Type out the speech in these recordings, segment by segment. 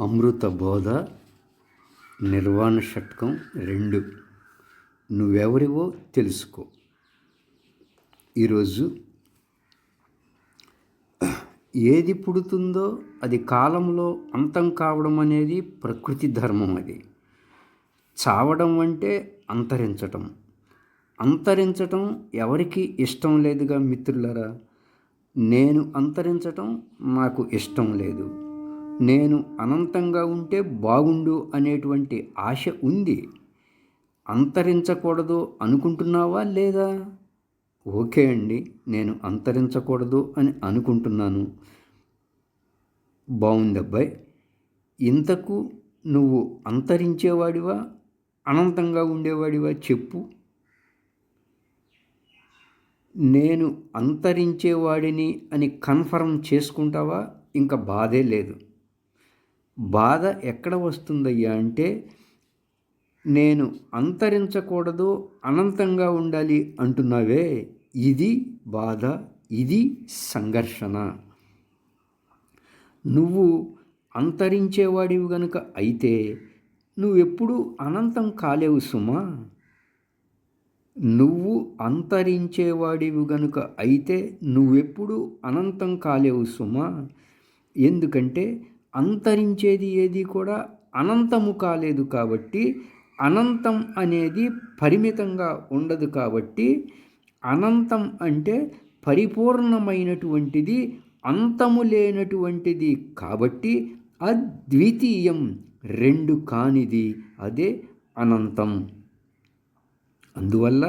అమృత బోధ నిర్వాణ షట్కం రెండు. నువ్వెవరివో తెలుసుకో. ఈరోజు ఏది పుడుతుందో అది కాలంలో అంతం కావడం అనేది ప్రకృతి ధర్మం అది. చావడం అంటే అంతరించటం. అంతరించటం ఎవరికి ఇష్టం లేదుగా మిత్రులరా? నేను అంతరించటం నాకు ఇష్టం లేదు. నేను అనంతంగా ఉంటే బాగుండు అనేటువంటి ఆశ ఉంది. అంతరించకూడదు అనుకుంటున్నావా లేదా? ఓకే అండి నేను అంతరించకూడదు అని అనుకుంటున్నాను. బాగుంది అబ్బాయి. ఇంతకు నువ్వు అంతరించేవాడివా? అనంతంగా ఉండేవాడివా? చెప్పు. నేను అంతరించేవాడిని అని కన్ఫర్మ్ చేసుకుంటావా? ఇంకా బాధే లేదు. బాధ ఎక్కడ వస్తుందయ్యా అంటే నేను అంతరించకూడదు అనంతంగా ఉండాలి అంటున్నావే. ఇది బాధ ఇది సంఘర్షణ. నువ్వు అంతరించేవాడివి గనుక అయితే నువ్వెప్పుడు అనంతం కాలేవు సుమా. నువ్వు అంతరించేవాడివి గనుక అయితే నువ్వెప్పుడు అనంతం కాలేవు సుమా. ఎందుకంటే అంతరించేది ఏది కూడా అనంతము కాలేదు కాబట్టి అనంతం అనేది పరిమితంగా ఉండదు కాబట్టి అనంతం అంటే పరిపూర్ణమైనటువంటిది అంతము లేనటువంటిది కాబట్టి అద్వితీయం రెండు కానిది అదే అనంతం. అందువల్ల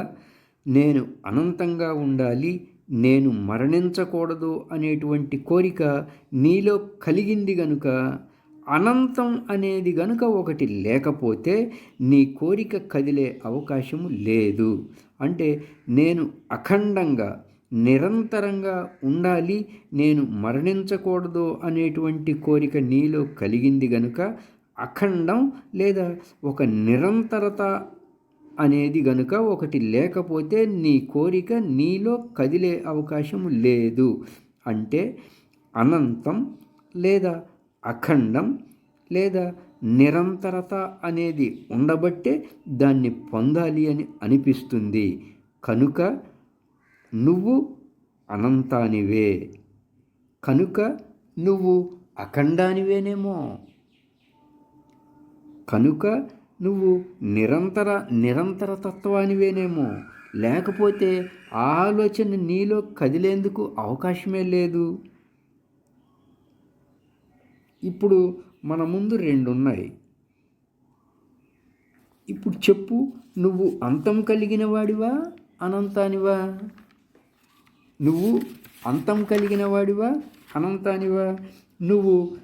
నేను అనంతంగా ఉండాలి నేను మరణించకూడదు అనేటువంటి కోరిక నీలో కలిగింది గనుక అనంతం అనేది గనుక ఒకటి లేకపోతే నీ కోరిక కదిలే అవకాశము లేదు. అంటే నేను అఖండంగా నిరంతరంగా ఉండాలి నేను మరణించకూడదు అనేటువంటి కోరిక నీలో కలిగింది గనుక అఖండం లేదా ఒక నిరంతరత అనేది గనుక ఒకటి లేకపోతే నీ కోరిక నీలో కదిలే అవకాశం లేదు. అంటే అనంతం లేదా అఖండం లేదా నిరంతరత అనేది ఉండబట్టే దాన్ని పొందాలి అని అనిపిస్తుంది. కనుక నువ్వు అనంతానివే. కనుక నువ్వు అఖండానివేనేమో. కనుక నువ్వు నిరంతర నిరంతర తత్వానివేనేమో. లేకపోతే ఆ ఆలోచన నీలో కదిలేందుకు అవకాశమే లేదు. ఇప్పుడు మన ముందు రెండు ఉన్నాయి ఇప్పుడు చెప్పు నువ్వు అంతం కలిగిన వాడివా అనంతానివా? నువ్వు అంతం కలిగిన వాడివా అనంతానివా? నువ్వు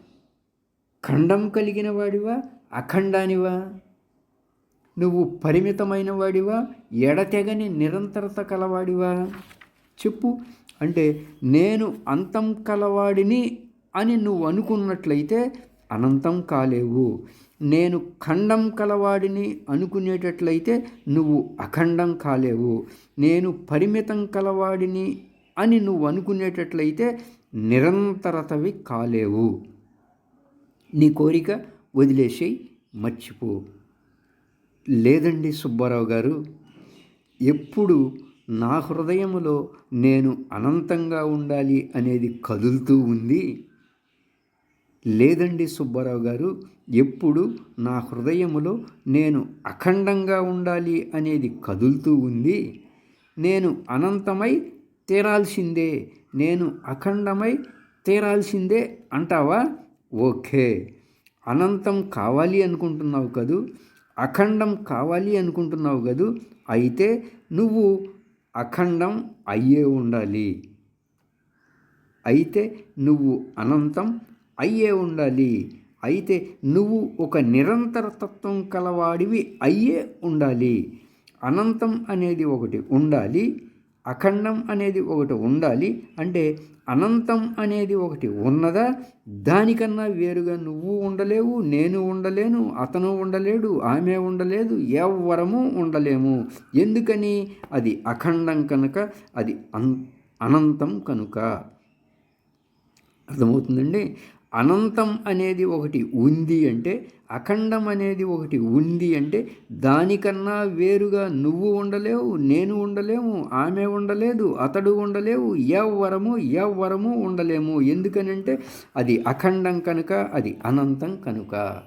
ఖండం కలిగిన వాడివా అఖండానివా? నువ్వు పరిమితమైన వాడివా ఎడతెగని నిరంతరత కలవాడివా? చెప్పు. అంటే నేను అంతం కలవాడిని అని నువ్వు అనుకున్నట్లయితే అనంతం కాలేవు. నేను ఖండం కలవాడిని అనుకునేటట్లయితే నువ్వు అఖండం కాలేవు. నేను పరిమితం కలవాడిని అని నువ్వు అనుకునేటట్లయితే నిరంతరతవి కాలేవు. నీ కోరిక వదిలేసి మర్చిపో. లేదండి సుబ్బారావు గారు. ఎప్పుడు నా హృదయములో నేను అనంతంగా ఉండాలి అనేది కదులుతూ ఉంది. లేదండి సుబ్బారావు గారు ఎప్పుడు నా హృదయములో నేను అఖండంగా ఉండాలి అనేది కదులుతూ ఉంది. నేను అనంతమై తీరాల్సిందే నేను అఖండమై తీరాల్సిందే అంటావా? ఓకే అనంతం కావాలి అనుకుంటున్నావు కదూ? అఖండం కావాలి అనుకుంటున్నావు కదూ అయితే నువ్వు అఖండం అయ్యే ఉండాలి. అయితే నువ్వు అనంతం అయ్యే ఉండాలి. అయితే నువ్వు ఒక నిరంతరతత్వం కలవాడివి అయ్యే ఉండాలి. అనంతం అనేది ఒకటి ఉండాలి. అఖండం అనేది ఒకటి ఉండాలి. అంటే అనంతం అనేది ఒకటి ఉన్నదా? దానికన్నా వేరుగా నువ్వు ఉండలేవు నేను ఉండలేను అతను ఉండలేడు ఆమె ఉండలేదు ఎవ్వరము ఉండలేము. ఎందుకని? అది అఖండం కనుక అది అన్ అనంతం కనుక. అర్థమవుతుందండి? అనంతం అనేది ఒకటి ఉంది అంటే అఖండం అనేది ఒకటి ఉంది అంటే దానికన్నా వేరుగా నువ్వు ఉండలేవు నేను ఉండలేము ఆమె ఉండలేదు అతడు ఉండలేవు ఎవ్వరము ఎవ్వరము ఉండలేము. ఎందుకనంటే అది అఖండం కనుక అది అనంతం కనుక.